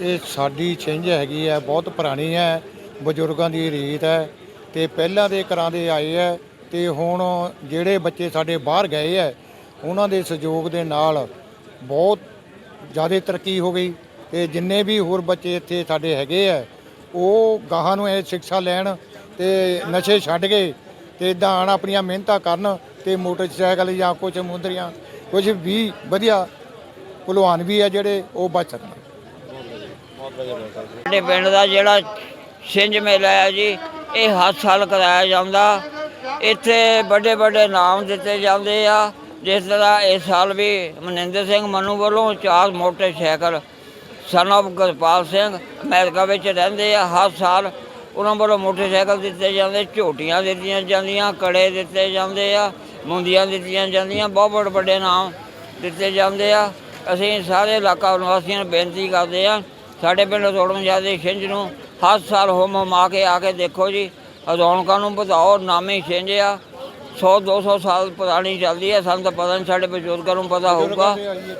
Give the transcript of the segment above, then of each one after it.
ਇਹ ਸਾਡੀ ਛਿੰਝ ਹੈਗੀ ਹੈ, ਬਹੁਤ ਪੁਰਾਣੀ ਹੈ, ਬਜ਼ੁਰਗਾਂ ਦੀ ਰੀਤ ਹੈ ਤੇ ਪਹਿਲਾਂ ਦੇ ਘਰਾਂ ਦੇ ਆਏ ਹੈ ਤੇ ਹੁਣ ਜਿਹੜੇ ਬੱਚੇ ਸਾਡੇ ਬਾਹਰ ਗਏ ਹੈ, ਉਹਨਾਂ ਦੇ ਸਹਿਯੋਗ ਦੇ ਨਾਲ ਬਹੁਤ ਜ਼ਿਆਦਾ ਤਰੱਕੀ ਹੋ ਗਈ ਤੇ ਜਿੰਨੇ ਵੀ ਹੋਰ ਬੱਚੇ ਇੱਥੇ ਸਾਡੇ ਹੈਗੇ ਆ ਉਹ ਗਾਹਾਂ ਨੂੰ ਇਹ ਸਿੱਖਿਆ ਲੈਣ ਤੇ ਨਸ਼ੇ ਛੱਡ ਕੇ ਤੇ ਇਦਾਂ ਆਣ ਆਪਣੀਆਂ ਮਿਹਨਤਾਂ ਕਰਨ ਤੇ ਮੋਟਰਸਾਈਕਲ ਜਾਂ ਕੁਝ ਮੁੰਦਰੀਆਂ ਕੁਝ ਵੀ ਵਧੀਆ ਭਲਵਾਨ ਵੀ ਆ ਜਿਹੜੇ ਉਹ ਬਚ ਸਕਣ। ਸਾਡੇ ਪਿੰਡ ਦਾ ਜਿਹੜਾ ਛਿੰਝ ਮੇਲਾ ਹੈ ਜੀ, ਇਹ ਹਰ ਸਾਲ ਕਰਾਇਆ ਜਾਂਦਾ। ਇੱਥੇ ਵੱਡੇ ਵੱਡੇ ਨਾਮ ਦਿੱਤੇ ਜਾਂਦੇ ਆ, ਜਿਸ ਤਰ੍ਹਾਂ ਇਸ ਸਾਲ ਵੀ ਮਨਿੰਦਰ ਸਿੰਘ ਮਨੂ ਵੱਲੋਂ ਚਾਰ ਮੋਟਰਸਾਈਕਲ ਸਨ of ਗੁਰਪਾਲ ਸਿੰਘ ਅਮਰੀਕਾ ਵਿੱਚ ਰਹਿੰਦੇ ਆ। ਹਰ ਸਾਲ ਉਹਨਾਂ ਵੱਲੋਂ ਮੋਟਰਸਾਈਕਲ ਦਿੱਤੇ ਜਾਂਦੇ, ਝੋਟੀਆਂ ਦਿੱਤੀਆਂ ਜਾਂਦੀਆਂ, ਕੜੇ ਦਿੱਤੇ ਜਾਂਦੇ ਆ, ਮੁੰਦੀਆਂ ਦਿੱਤੀਆਂ ਜਾਂਦੀਆਂ, ਬਹੁਤ ਵੱਡੇ ਵੱਡੇ ਨਾਮ ਦਿੱਤੇ ਜਾਂਦੇ ਆ। ਅਸੀਂ ਸਾਰੇ ਇਲਾਕਾ ਨਿਵਾਸੀਆਂ ਨੂੰ ਬੇਨਤੀ ਕਰਦੇ ਆ ਸਾਡੇ ਪਿੰਡ ਤੋੜਨ ਜਾਂਦੇ ਛਿੰਝ ਨੂੰ ਹਰ ਸਾਲ ਹੋਮ ਮਾ ਕੇ ਆ ਕੇ ਦੇਖੋ ਜੀ। ਰੌਣਕਾਂ ਨੂੰ ਵਧਾਓ ਨਾਮੀ ਛਿੰਝ ਆ। 100 200 ਸਾਲ ਪੁਰਾਣੀ ਚੱਲਦੀ ਹੈ ਸਾਨੂੰ ਤਾਂ ਪਤਾ ਨਹੀਂ ਸਾਡੇ ਬਜ਼ੁਰਗਾਂ ਨੂੰ ਪਤਾ ਹੋਊਗਾ।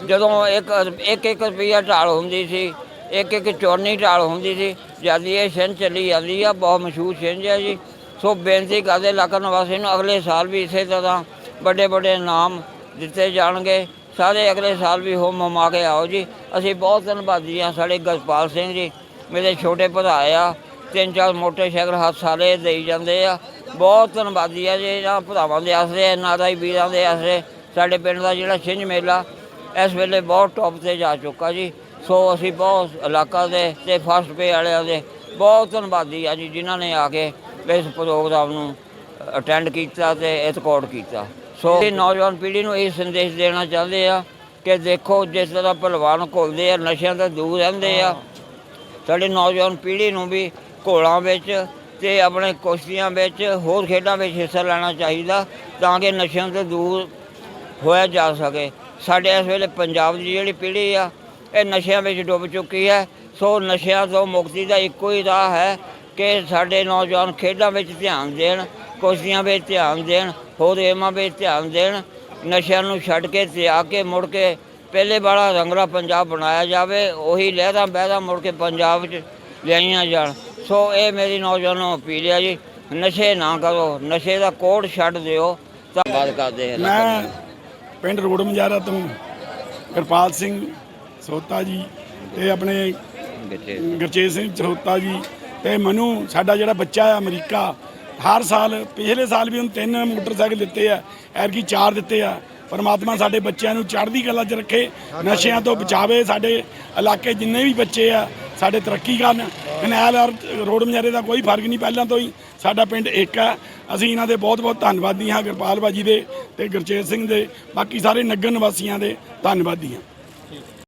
ਜਦੋਂ ਇੱਕ ਇੱਕ ਇੱਕ ਰੁਪਈਆ ਢਾਲ ਹੁੰਦੀ ਸੀ ਇੱਕ ਇੱਕ ਚੋਰਨੀ ਢਾਲ ਹੁੰਦੀ ਸੀ ਜਦ ਇਹ ਛਿੰਝ ਚੱਲੀ ਜਾਂਦੀ ਆ ਬਹੁਤ ਮਸ਼ਹੂਰ ਛਿੰਝ ਹੈ ਜੀ। ਸੋ ਬੇਨਤੀ ਕਰਦੇ ਇਲਾਕਾ ਨਿਵਾਸੀ ਨੂੰ ਅਗਲੇ ਸਾਲ ਵੀ ਇਸੇ ਤਰ੍ਹਾਂ ਵੱਡੇ ਵੱਡੇ ਨਾਮ ਦਿੱਤੇ ਜਾਣਗੇ। ਸਾਰੇ ਅਗਲੇ ਸਾਲ ਵੀ ਹੋ ਮਮਾ ਕੇ ਆਓ ਜੀ। ਅਸੀਂ ਬਹੁਤ ਧੰਨਵਾਦੀ ਆ ਸਾਡੇ ਗਜਪਾਲ ਸਿੰਘ ਜੀ। ਮੇਰੇ ਛੋਟੇ ਭਰਾ ਆ, ਤਿੰਨ ਚਾਰ ਮੋਟਰਸਾਈਕਲ ਹੱਥ ਸਾਲੇ ਦੇਈ ਜਾਂਦੇ ਆ। ਬਹੁਤ ਧੰਨਵਾਦੀ ਆ ਜੀ, ਇਹਨਾਂ ਭਰਾਵਾਂ ਦੇ ਆਸਰੇ ਨਾਰਾਈ ਵੀਰਾਂ ਦੇ ਆਸਰੇ। ਸਾਡੇ ਪਿੰਡ ਦਾ ਜਿਹੜਾ ਛਿੰਝ ਮੇਲਾ, ਇਸ ਵੇਲੇ ਬਹੁਤ ਟੌਪ ਤੇ ਜਾ ਚੁੱਕਾ ਜੀ। ਸੋ ਅਸੀਂ ਬਹੁਤ ਇਲਾਕਾ ਦੇ ਤੇ ਫਸਟ ਪੇ ਵਾਲਿਆਂ ਦੇ ਬਹੁਤ ਧੰਨਵਾਦੀ ਆ ਜੀ, ਜਿਨ੍ਹਾਂ ਨੇ ਆ ਕੇ ਇਸ ਪ੍ਰੋਗਰਾਮ ਨੂੰ ਅਟੈਂਡ ਕੀਤਾ ਤੇ ਇਤਕੋੜ ਕੀਤਾ। ਸੋ ਇਹ ਨੌਜਵਾਨ ਪੀੜ੍ਹੀ ਨੂੰ ਇਹ ਸੰਦੇਸ਼ ਦੇਣਾ ਚਾਹੁੰਦੇ ਆ ਕਿ ਦੇਖੋ ਜਿਸ ਤਰ੍ਹਾਂ ਭਲਵਾਨ ਘੁਲਦੇ ਆ, ਨਸ਼ਿਆਂ ਤੋਂ ਦੂਰ ਰਹਿੰਦੇ ਆ। ਸਾਡੇ ਨੌਜਵਾਨ ਪੀੜ੍ਹੀ ਨੂੰ ਵੀ ਘੋਲਾਂ ਵਿੱਚ ਤੇ ਆਪਣੇ ਕੁਸ਼ਤੀਆਂ ਵਿੱਚ, ਹੋਰ ਖੇਡਾਂ ਵਿੱਚ ਹਿੱਸਾ ਲੈਣਾ ਚਾਹੀਦਾ ਤਾਂ ਕਿ ਨਸ਼ਿਆਂ ਤੋਂ ਦੂਰ ਹੋਇਆ ਜਾ ਸਕੇ। ਸਾਡੇ ਇਸ ਵੇਲੇ ਪੰਜਾਬ ਦੀ ਜਿਹੜੀ ਪੀੜ੍ਹੀ ਆ, ਇਹ ਨਸ਼ਿਆਂ ਵਿੱਚ ਡੁੱਬ ਚੁੱਕੀ ਹੈ। ਸੋ ਨਸ਼ਿਆਂ ਤੋਂ ਮੁਕਤੀ ਦਾ ਇੱਕੋ ਹੀ ਰਾਹ ਹੈ ਕਿ ਸਾਡੇ ਨੌਜਵਾਨ ਖੇਡਾਂ ਵਿੱਚ ਧਿਆਨ ਦੇਣ ਕੁਸ਼ਤੀਆਂ ਵਿੱਚ ਧਿਆਨ ਦੇਣ ਹੋਰ ਏਮਾਂ ਵਿੱਚ ਧਿਆਨ ਦੇਣ ਨਸ਼ਿਆਂ ਨੂੰ ਛੱਡ ਕੇ ਤਿਆਗ ਕੇ ਮੁੜ ਕੇ ਪਹਿਲੇ ਵਾਲਾ ਰੰਗਲਾ ਪੰਜਾਬ ਬਣਾਇਆ ਜਾਵੇ ਉਹੀ ਲਹਿਰਾਂ ਬਹਿਰਾਂ ਮੁੜ ਕੇ ਪੰਜਾਬ ਵਿੱਚ ਲਿਆਈਆਂ ਜਾਣ। ਸੋ ਇਹ ਮੇਰੀ ਨੌਜਵਾਨਾਂ ਨੂੰ ਅਪੀਲ ਹੈ ਜੀ ਨਸ਼ੇ ਨਾ ਕਰੋ ਨਸ਼ੇ ਦਾ ਕੋਡ ਛੱਡ ਦਿਓ ਧੰਨਵਾਦ ਕਰਦੇ ਹਾਂ ਮੈਂ ਪਿੰਡ ਰੋਡ ਮਜਾਰਾ ਤੋਂ ਕਿਰਪਾਲ ਸਿੰਘ ਸੋਤਾ ਜੀ ਤੇ ਆਪਣੇ ਗੁਰਚੇਤ ਸਿੰਘ ਸੋਤਾ ਜੀ ਤੇ ਮਨੂ ਸਾਡਾ ਜਿਹੜਾ ਬੱਚਾ ਹੈ ਅਮਰੀਕਾ ਹਰ ਸਾਲ, ਪਿਛਲੇ ਸਾਲ ਵੀ ਹੁਣ ਤਿੰਨ ਮੋਟਰਸਾਈਕਲ ਦਿੱਤੇ ਆ ਐਰਕੀ ਚਾਰ ਦਿੱਤੇ ਆ। ਪਰਮਾਤਮਾ ਸਾਡੇ ਬੱਚਿਆਂ ਨੂੰ ਚੜ੍ਹਦੀ ਕਲਾ 'ਚ ਰੱਖੇ, ਨਸ਼ਿਆਂ ਤੋਂ ਬਚਾਵੇ ਸਾਡੇ ਇਲਾਕੇ ਜਿੰਨੇ ਵੀ ਬੱਚੇ ਆ, ਸਾਡੇ ਤਰੱਕੀ ਕਰਨ। ਕਨੈਲ ਔਰ ਰੋਡ ਮਜਾਰੇ ਦਾ ਕੋਈ ਫ਼ਰਕ ਨਹੀਂ ਪਹਿਲਾਂ ਤੋਂ ਹੀ, ਸਾਡਾ ਪਿੰਡ ਇੱਕ ਆ। ਅਸੀਂ ਇਹਨਾਂ ਦੇ ਬਹੁਤ ਬਹੁਤ ਧੰਨਵਾਦੀ ਹਾਂ, ਗੁਰਪਾਲ ਬਾਜੀ ਦੇ ਤੇ ਗੁਰਚੇਤ ਸਿੰਘ ਦੇ, ਬਾਕੀ ਸਾਰੇ ਨਗਰ ਨਿਵਾਸੀਆਂ ਦੇ ਧੰਨਵਾਦੀ ਹਾਂ।